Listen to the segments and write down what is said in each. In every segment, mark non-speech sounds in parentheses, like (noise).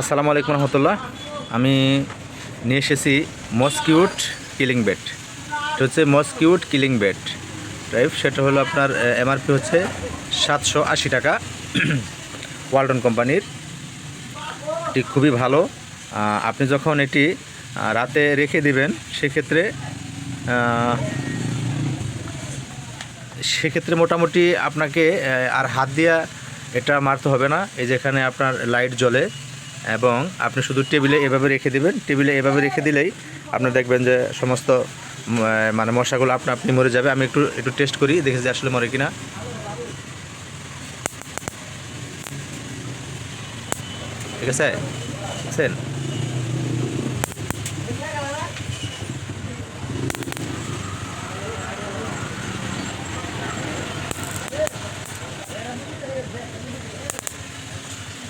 আসসালামু আলাইকুম রহমতুল্লাহ। আমি নিয়ে এসেছি মসকিউট কিলিং বেড। এটা হচ্ছে মসকিউট কিলিং বেড। টাইপ সেটা হলো আপনার এমআরপি হচ্ছে সাতশো আশি টাকা। (clears throat) ওয়ালটন কোম্পানির। এটি খুবই ভালো। আপনি যখন এটি রাতে রেখে দিবেন, সেক্ষেত্রে সেক্ষেত্রে মোটামুটি আপনাকে আর হাত দিয়া এটা মারতে হবে না। এই যেখানে আপনার লাইট জ্বলে এবং আপনি শুধু টেবিলে এভাবে রেখে দেবেন। টেবিলে এভাবে রেখে দিলেই আপনি দেখবেন যে সমস্ত মানে মশাগুলো আপনা আপনি মরে যাবে। আমি একটু একটু টেস্ট করি, দেখি যে আসলে মরে কিনা। ঠিক আছে? বুঝছেন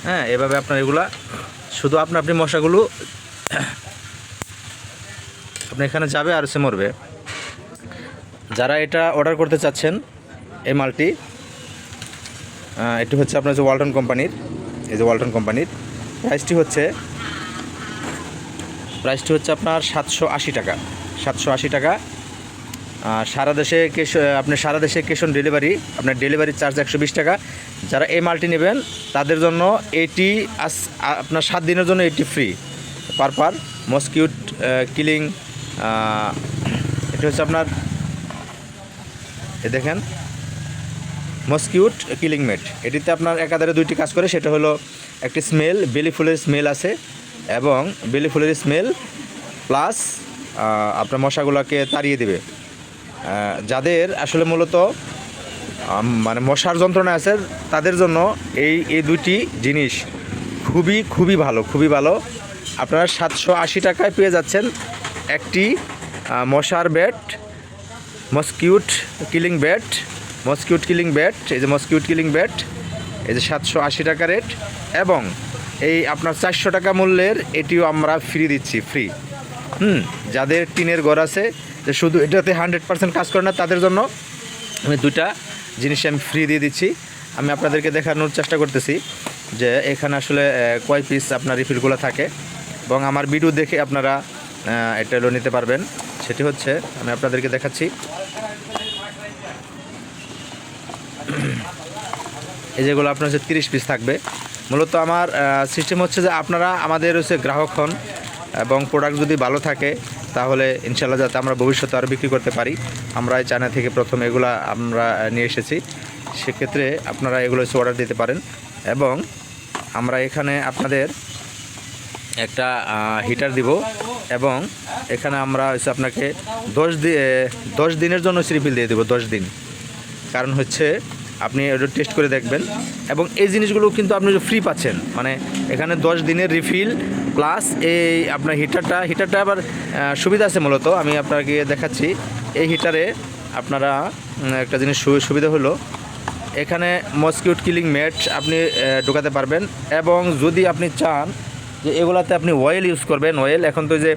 হ্যাঁ এভাবে আপনার এগুলা শুধু আপনার আপনি মশাগুলো আপনি এখানে যাবে আর সে মরবে। যারা এটা অর্ডার করতে চাচ্ছেন এই মালটি এটি হচ্ছে আপনার যে ওয়ালটন কোম্পানির, এই যে ওয়ালটন কোম্পানির প্রাইসটি হচ্ছে প্রাইসটি হচ্ছে আপনার সাতশো আশি টাকা, সাতশো আশি টাকা। সারা দেশে কেশ আপনি সারা দেশে ক্যাশ অন ডেলিভারি আপনার ডেলিভারি চার্জ একশো বিশ টাকা। যারা এই মালটি নেবেন, তাদের জন্য এইটি আস আপনার সাত দিনের জন্য এটি ফ্রি পার পার মসকিউট কিলিং এটা হচ্ছে আপনার, এ দেখেন মসকিউট কিলিং মেট এটিতে আপনার একাধারে দুইটি কাজ করে, সেটা হলো একটি স্মেল বেলি ফুলের স্মেল আছে, এবং বেলি ফুলের স্মেল প্লাস আপনার মশাগুলোকে তাড়িয়ে দেবে। যাদের আসলে মূলত মানে মশার যন্ত্রণা আছে, তাদের জন্য এই এই দুটি জিনিস খুবই খুবই ভালো খুবই ভালো। আপনারা সাতশো আশি টাকায় পেয়ে যাচ্ছেন একটি মশার bat, mosquito killing bat, mosquito killing bat, এই যে মসকিউট কিলিং ব্যাট, এই যে সাতশো আশি টাকা রেট, এবং এই আপনার চারশো টাকা মূল্যের এটিও আমরা ফ্রি দিচ্ছি ফ্রি হুম, যাদের টিনের ঘর আছে যে শুধু এটাতে হান্ড্রেড পার্সেন্ট কাজ করে না, তাদের জন্য আমি দুইটা জিনিস আমি ফ্রি দিয়ে দিচ্ছি। আমি আপনাদেরকে দেখানোর চেষ্টা করতেছি যে এখানে আসলে কয় পিস আপনার রিফিলগুলো থাকে এবং আমার ভিডিও দেখে আপনারা এটা নিতে পারবেন। সেটি হচ্ছে, আমি আপনাদেরকে দেখাচ্ছি। এই যেগুলো আপনার হচ্ছে তিরিশ পিস থাকবে। মূলত আমার সিস্টেম হচ্ছে যে আপনারা, আমাদের হচ্ছে গ্রাহক হন এবং প্রোডাক্ট যদি ভালো থাকে তাহলে ইনশাল্লাহ যাতে আমরা ভবিষ্যতে আরও বিক্রি করতে পারি। আমরা চায়না থেকে প্রথম এগুলা আমরা নিয়ে এসেছি। সেক্ষেত্রে আপনারা এগুলো অর্ডার দিতে পারেন। এবং আমরা এখানে আপনাদের একটা হিটার দিব এবং এখানে আমরা হচ্ছে আপনাকে দশ দশ দিনের জন্য রিফিল দিয়ে দেবো, দশ দিন। কারণ হচ্ছে আপনি এটা টেস্ট করে দেখবেন। এবং এই জিনিসগুলো কিন্তু আপনি ফ্রি পাচ্ছেন মানে এখানে দশ দিনের রিফিল প্লাস এই আপনার হিটারটা হিটারটা আবার সুবিধা আছে মূলত, আমি আপনাকে দেখাচ্ছি। এই হিটারে আপনারা একটা জিনিস সুবিধা হলো, এখানে মসকিউট কিলিং ম্যাট আপনি ঢোকাতে পারবেন এবং যদি আপনি চান যে এগুলাতে আপনি অয়েল ইউজ করবেন অয়েল এখন তো যে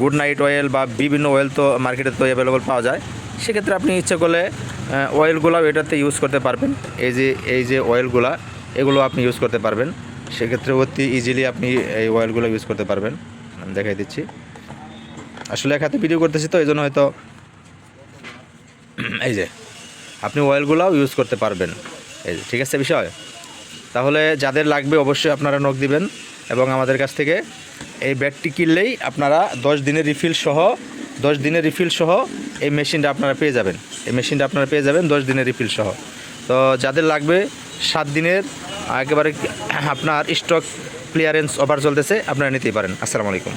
গুড নাইট অয়েল বা বিভিন্ন অয়েল তো মার্কেটে তো অ্যাভেলেবল পাওয়া যায়, সেক্ষেত্রে আপনি ইচ্ছে করলে অয়েলগুলাও এটাতে ইউজ করতে পারবেন। এই যে এই যে অয়েলগুলা এগুলো আপনি ইউজ করতে পারবেন। সেক্ষেত্রে অতি ইজিলি আপনি এই অয়েলগুলো ইউজ করতে পারবেন। আমি দেখাই দিচ্ছি। আসলে এক হাতে ভিডিও করতেছি তো এই জন্য হয়তো (clears throat) এই যে, আপনি অয়েলগুলোও ইউজ করতে পারবেন। এই যে, ঠিক আছে বিষয়? তাহলে যাদের লাগবে অবশ্যই আপনারা নখ দিবেন এবং আমাদের কাছ থেকে এই ব্যাগটি কিনলেই আপনারা দশ দিনের রিফিল সহ, দশ দিনের রিফিল সহ এই মেশিনটা আপনারা পেয়ে যাবেন। এই মেশিনটা আপনারা পেয়ে যাবেন দশ দিনের রিফিল সহ। তো যাদের লাগবে সাত দিনের একেবারে আপনার স্টক ক্লিয়ারেন্স অফার চলতেছে আপনারা নিতেই পারেন। আসসালামু আলাইকুম।